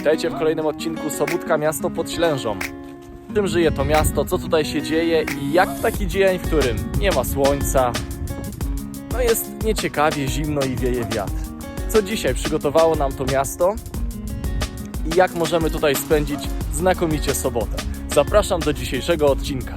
Witajcie w kolejnym odcinku Sobótka Miasto pod Ślężą. Czym żyje to miasto, co tutaj się dzieje i jak w taki dzień, w którym nie ma słońca, no jest nieciekawie, zimno i wieje wiatr. Co dzisiaj przygotowało nam to miasto i jak możemy tutaj spędzić znakomicie sobotę. Zapraszam do dzisiejszego odcinka.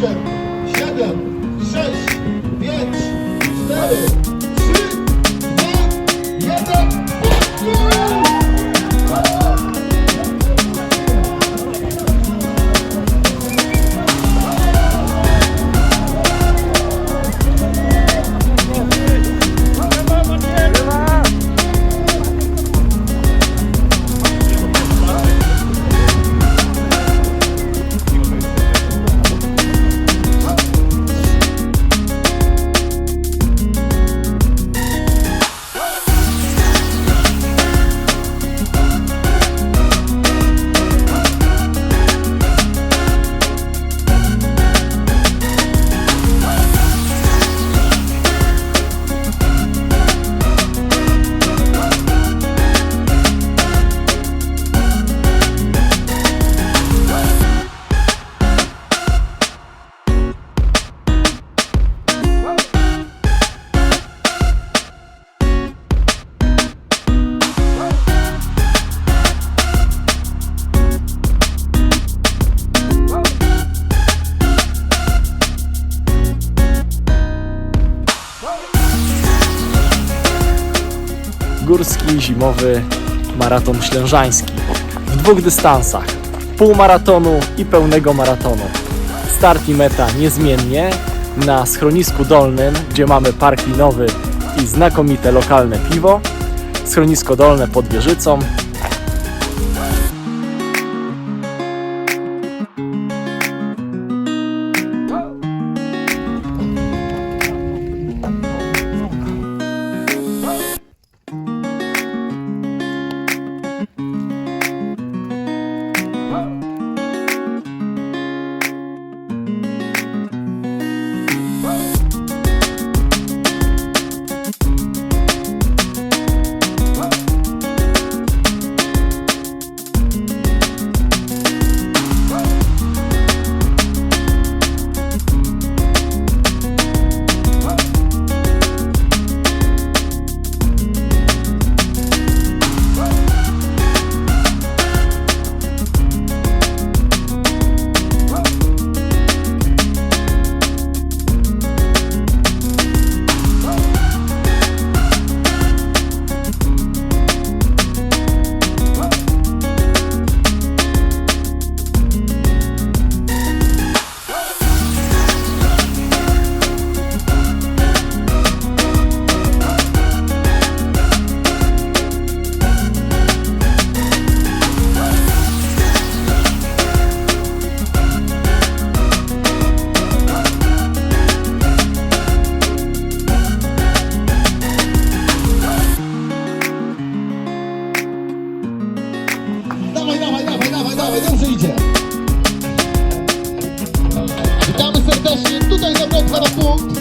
对。Górski zimowy maraton ślężański w dwóch dystansach półmaratonu i pełnego maratonu. Start i meta niezmiennie na schronisku dolnym, gdzie mamy park linowy i znakomite lokalne piwo. Schronisko dolne pod wieżycą. Tutaj za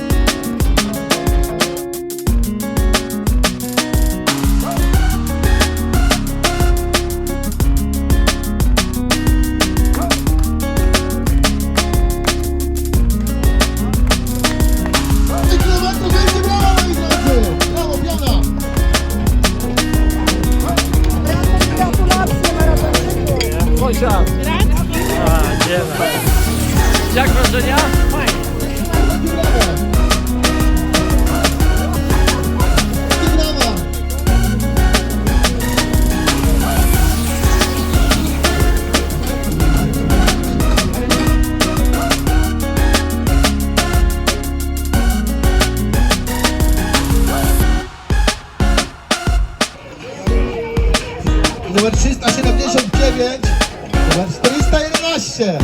Numer 411.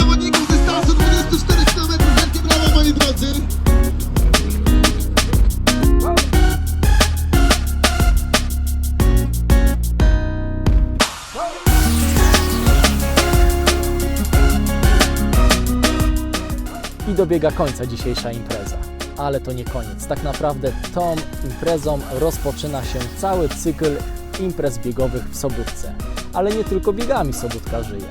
Zawodników dystansu 24 km. Wielkie brawo, moi drodzy. I dobiega końca dzisiejsza impreza. Ale to nie koniec. Tak naprawdę tą imprezą rozpoczyna się cały cykl imprez biegowych w Sobórce. Ale nie tylko biegami Sobótka żyje.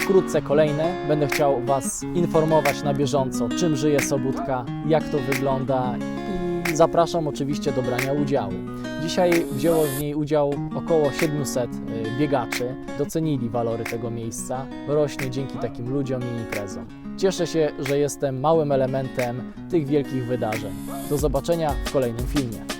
Wkrótce kolejne. Będę chciał Was informować na bieżąco, czym żyje Sobótka, jak to wygląda i zapraszam oczywiście do brania udziału. Dzisiaj wzięło w niej udział około 700 y, biegaczy. Docenili walory tego miejsca. Rośnie dzięki takim ludziom i imprezom. Cieszę się, że jestem małym elementem tych wielkich wydarzeń. Do zobaczenia w kolejnym filmie.